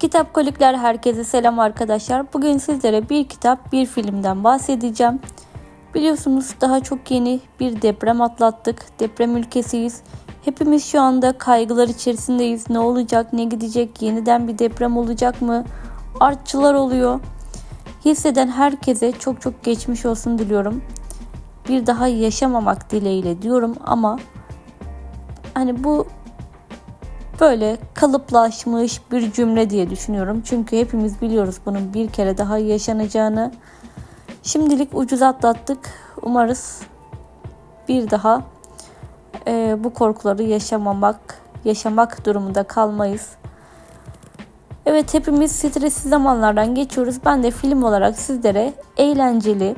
Kitap kolikler herkese selam arkadaşlar. Bugün sizlere bir kitap bir filmden bahsedeceğim. Biliyorsunuz daha çok yeni bir deprem atlattık. Deprem ülkesiyiz. Hepimiz şu anda kaygılar içerisindeyiz. Ne olacak, ne gidecek, yeniden bir deprem olacak mı? Artçılar oluyor. Hisseden herkese çok çok geçmiş olsun diliyorum. Bir daha yaşamamak dileğiyle diyorum ama hani bu böyle kalıplaşmış bir cümle diye düşünüyorum. Çünkü hepimiz biliyoruz bunun bir kere daha yaşanacağını. Şimdilik ucuz atlattık. Umarız bir daha e, bu korkuları yaşamamak, yaşamak durumunda kalmayız. Evet hepimiz stresli zamanlardan geçiyoruz. Ben de film olarak sizlere eğlenceli,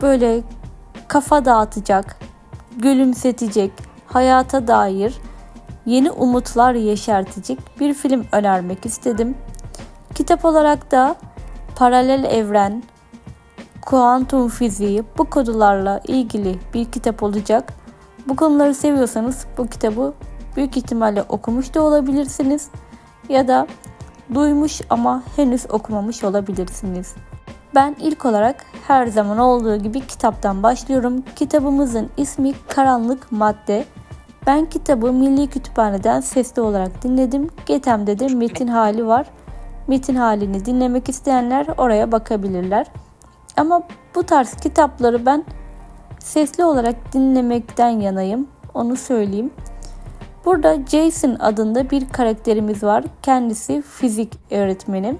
böyle kafa dağıtacak, gülümsetecek, hayata dair yeni umutlar yeşertecek bir film önermek istedim. Kitap olarak da paralel evren, kuantum fiziği bu konularla ilgili bir kitap olacak. Bu konuları seviyorsanız bu kitabı büyük ihtimalle okumuş da olabilirsiniz ya da duymuş ama henüz okumamış olabilirsiniz. Ben ilk olarak her zaman olduğu gibi kitaptan başlıyorum. Kitabımızın ismi Karanlık Madde. Ben kitabı Milli Kütüphane'den sesli olarak dinledim. Getem'de de metin hali var. Metin halini dinlemek isteyenler oraya bakabilirler. Ama bu tarz kitapları ben sesli olarak dinlemekten yanayım. Onu söyleyeyim. Burada Jason adında bir karakterimiz var. Kendisi fizik öğretmeni.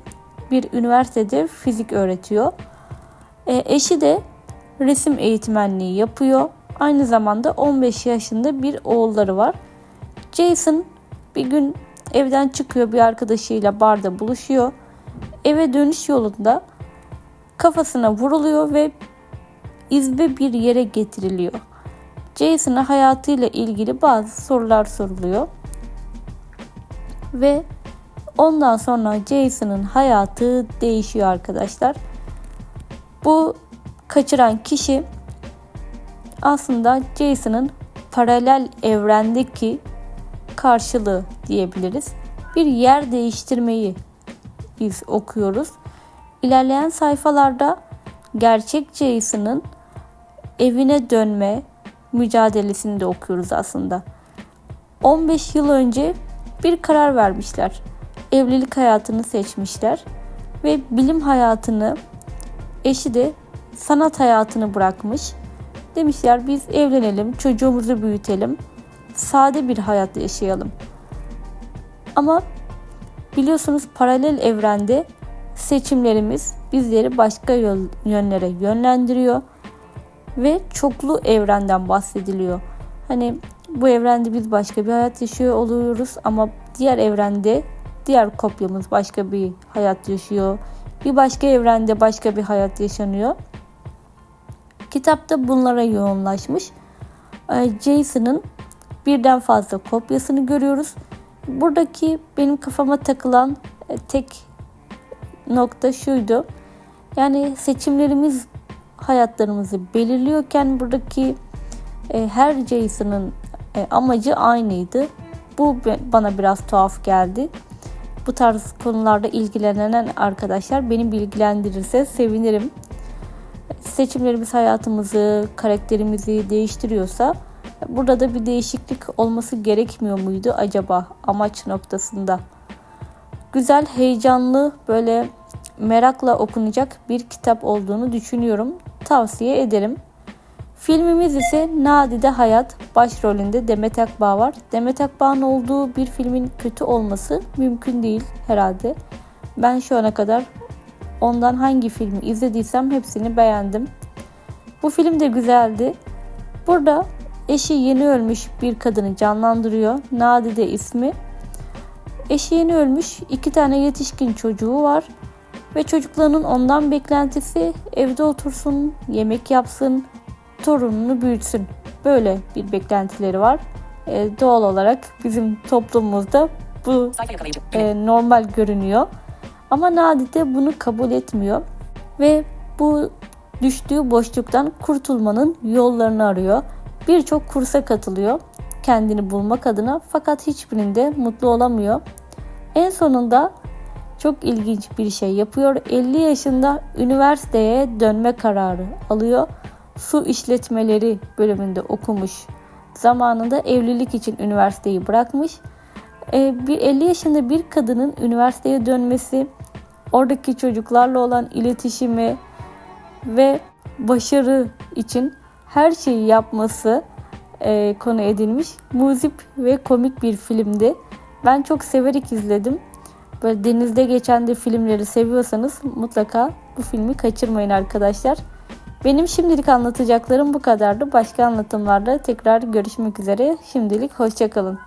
Bir üniversitede fizik öğretiyor. E, eşi de resim eğitmenliği yapıyor. Aynı zamanda 15 yaşında bir oğulları var. Jason bir gün evden çıkıyor bir arkadaşıyla barda buluşuyor. Eve dönüş yolunda kafasına vuruluyor ve izbe bir yere getiriliyor. Jason'a hayatıyla ilgili bazı sorular soruluyor. Ve ondan sonra Jason'ın hayatı değişiyor arkadaşlar. Bu kaçıran kişi aslında Jason'ın paralel evrendeki karşılığı diyebiliriz. Bir yer değiştirmeyi biz okuyoruz. İlerleyen sayfalarda gerçek Jason'ın evine dönme mücadelesini de okuyoruz aslında. 15 yıl önce bir karar vermişler. Evlilik hayatını seçmişler ve bilim hayatını eşi de sanat hayatını bırakmış. Demişler biz evlenelim, çocuğumuzu büyütelim, sade bir hayat yaşayalım. Ama biliyorsunuz paralel evrende seçimlerimiz bizleri başka yönlere yönlendiriyor ve çoklu evrenden bahsediliyor. Hani bu evrende biz başka bir hayat yaşıyor oluyoruz ama diğer evrende diğer kopyamız başka bir hayat yaşıyor. Bir başka evrende başka bir hayat yaşanıyor. Kitapta bunlara yoğunlaşmış. Ee, Jason'ın birden fazla kopyasını görüyoruz. Buradaki benim kafama takılan e, tek nokta şuydu. Yani seçimlerimiz hayatlarımızı belirliyorken buradaki e, her Jason'ın e, amacı aynıydı. Bu bana biraz tuhaf geldi. Bu tarz konularda ilgilenen arkadaşlar beni bilgilendirirse sevinirim. Seçimlerimiz hayatımızı, karakterimizi değiştiriyorsa burada da bir değişiklik olması gerekmiyor muydu acaba amaç noktasında? Güzel, heyecanlı, böyle merakla okunacak bir kitap olduğunu düşünüyorum. Tavsiye ederim. Filmimiz ise Nadide Hayat başrolünde Demet Akbağ var. Demet Akbağ'ın olduğu bir filmin kötü olması mümkün değil herhalde. Ben şu ana kadar ondan hangi filmi izlediysem hepsini beğendim. Bu film de güzeldi. Burada eşi yeni ölmüş bir kadını canlandırıyor. Nadide ismi. Eşi yeni ölmüş, iki tane yetişkin çocuğu var. Ve çocuklarının ondan beklentisi evde otursun, yemek yapsın, torununu büyütsün. Böyle bir beklentileri var. E, doğal olarak bizim toplumumuzda bu e, normal görünüyor. Ama Nadide bunu kabul etmiyor ve bu düştüğü boşluktan kurtulmanın yollarını arıyor. Birçok kursa katılıyor kendini bulmak adına fakat hiçbirinde mutlu olamıyor. En sonunda çok ilginç bir şey yapıyor. 50 yaşında üniversiteye dönme kararı alıyor. Su işletmeleri bölümünde okumuş. Zamanında evlilik için üniversiteyi bırakmış. Ee, bir 50 yaşında bir kadının üniversiteye dönmesi, oradaki çocuklarla olan iletişimi ve başarı için her şeyi yapması e, konu edilmiş. Muzip ve komik bir filmdi. Ben çok severek izledim. Böyle denizde geçen de filmleri seviyorsanız mutlaka bu filmi kaçırmayın arkadaşlar. Benim şimdilik anlatacaklarım bu kadardı. Başka anlatımlarda tekrar görüşmek üzere. Şimdilik hoşçakalın.